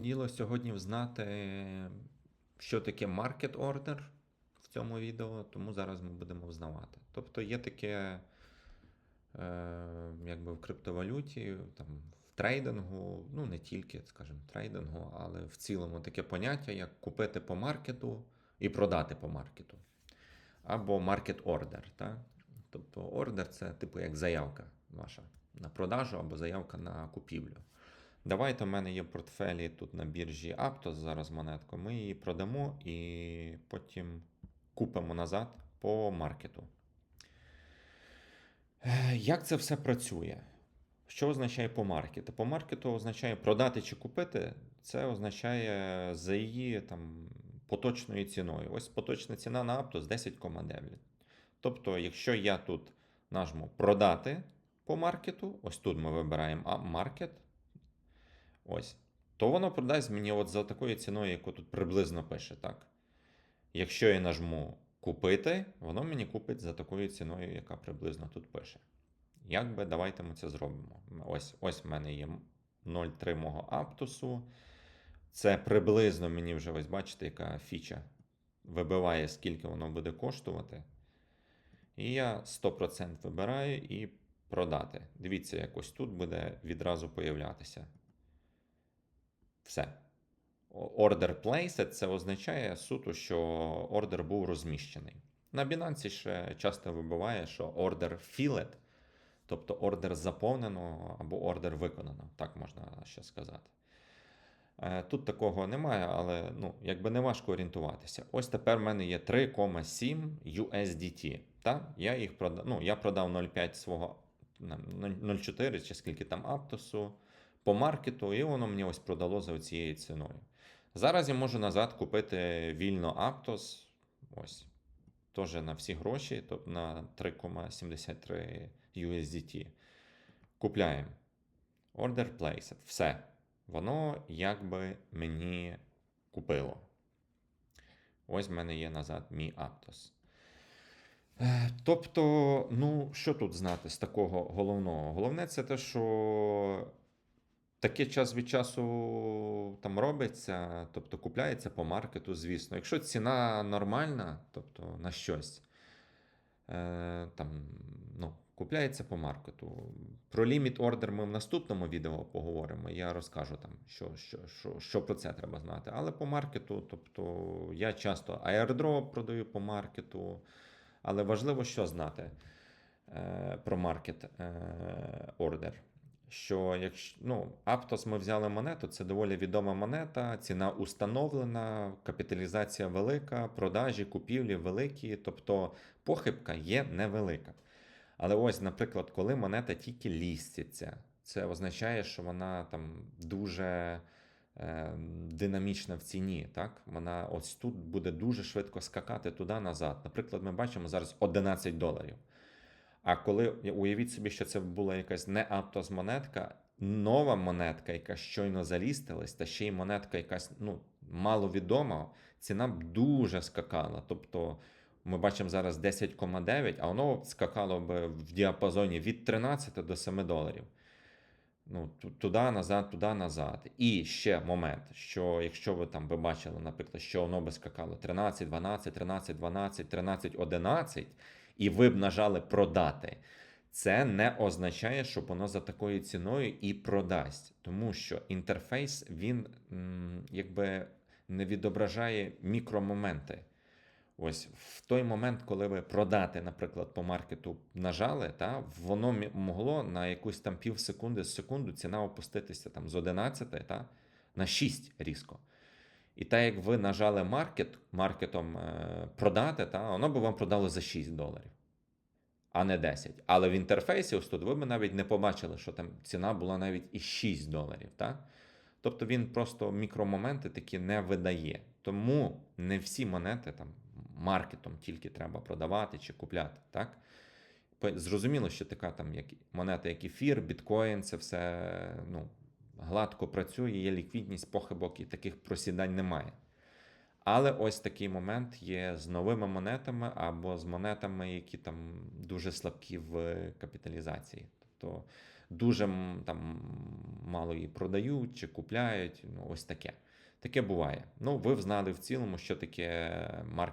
Діло сьогодні взнати, що таке market order в цьому відео, тому зараз ми будемо взнавати. Тобто є таке, е, якби в криптовалюті, там, в трейдингу, ну не тільки, скажімо, трейдингу, але в цілому таке поняття, як купити по маркету і продати по маркету. Або market order. Так? Тобто ордер це типу як заявка ваша на продажу або заявка на купівлю. Давайте в мене є портфелі тут на біржі Aptos зараз монетку. Ми її продамо і потім купимо назад по маркету. Як це все працює? Що означає по маркету? По маркету означає продати чи купити. Це означає за її там, поточною ціною. Ось поточна ціна на Aptos 10,9. Тобто, якщо я тут нажму продати по маркету, ось тут ми вибираємо маркет, ось, то воно продасть мені от за такою ціною, яку тут приблизно пише, так? Якщо я нажму купити, воно мені купить за такою ціною, яка приблизно тут пише. Як би давайте ми це зробимо? Ось, ось в мене є 0,3 мого аптусу. Це приблизно мені вже ось бачите, яка фіча вибиває, скільки воно буде коштувати. І я 100% вибираю і продати. Дивіться, як ось тут буде відразу появлятися. Все. Order placed це означає суто, що ордер був розміщений. На Binance ще часто вибиває, що order filled, тобто ордер заповнено або ордер виконано, так можна ще сказати. Е, Тут такого немає, але ну, якби не важко орієнтуватися. Ось тепер в мене є 3,7 USDT. Та? Я їх продав, ну, я продав 0,5 свого 0,4 чи скільки там Аптосу по маркету, і воно мені ось продало за цією ціною. Зараз я можу назад купити вільно Aptos, ось, теж на всі гроші, тобто на 3,73 USDT. Купляємо. Order placed. Все. Воно якби мені купило. Ось в мене є назад мій Aptos. Е, Тобто, ну, що тут знати з такого головного? Головне, це те, що таке час від часу там робиться, тобто купляється по маркету, звісно. Якщо ціна нормальна, тобто на щось, е, там, ну, купляється по маркету. Про ліміт ордер ми в наступному відео поговоримо. Я розкажу там, що, що, що, що про це треба знати. Але по маркету, тобто я часто airdrop продаю по маркету. Але важливо що знати е, про маркет е, ордер. Що якщо ну, Aptos ми взяли монету, це доволі відома монета, ціна установлена, капіталізація велика, продажі, купівлі великі, тобто похибка є невелика. Але ось, наприклад, коли монета тільки ліститься, це означає, що вона там дуже е, динамічна в ціні. Так? Вона ось тут буде дуже швидко скакати туди-назад. Наприклад, ми бачимо зараз 11 доларів. А коли уявіть собі, що це була якась не Aptos монетка, нова монетка, яка щойно залістилась, та ще й монетка якась ну, маловідома, ціна б дуже скакала. Тобто ми бачимо зараз 10,9, а воно скакало б в діапазоні від 13 до 7 доларів. Ну, туди, назад, туди, назад. І ще момент, що якщо ви там би бачили, наприклад, що воно би скакало 13, 12, 13, 12, 13, 11, і ви б нажали продати, це не означає, що воно за такою ціною і продасть. Тому що інтерфейс він якби не відображає мікромоменти. Ось в той момент, коли ви продати, наприклад, по маркету нажали, та, воно могло на якусь там пів секунду ціна опуститися там з 11 та, на 6 різко. І так як ви нажали маркет, маркетом е, продати, та, воно би вам продало за 6 доларів, а не 10. Але в інтерфейсі ось тут ви б навіть не побачили, що там ціна була навіть і 6 доларів. Та? Тобто він просто мікромоменти такі не видає. Тому не всі монети там маркетом тільки треба продавати чи купляти. Так? Зрозуміло, що така там як монета, як ефір, біткоін, це все ну, гладко працює, є ліквідність, похибок і таких просідань немає. Але ось такий момент є з новими монетами або з монетами, які там дуже слабкі в капіталізації. Тобто дуже там мало її продають чи купляють. Ну, ось таке. Таке буває. Ну, ви взнали в цілому, що таке маркет.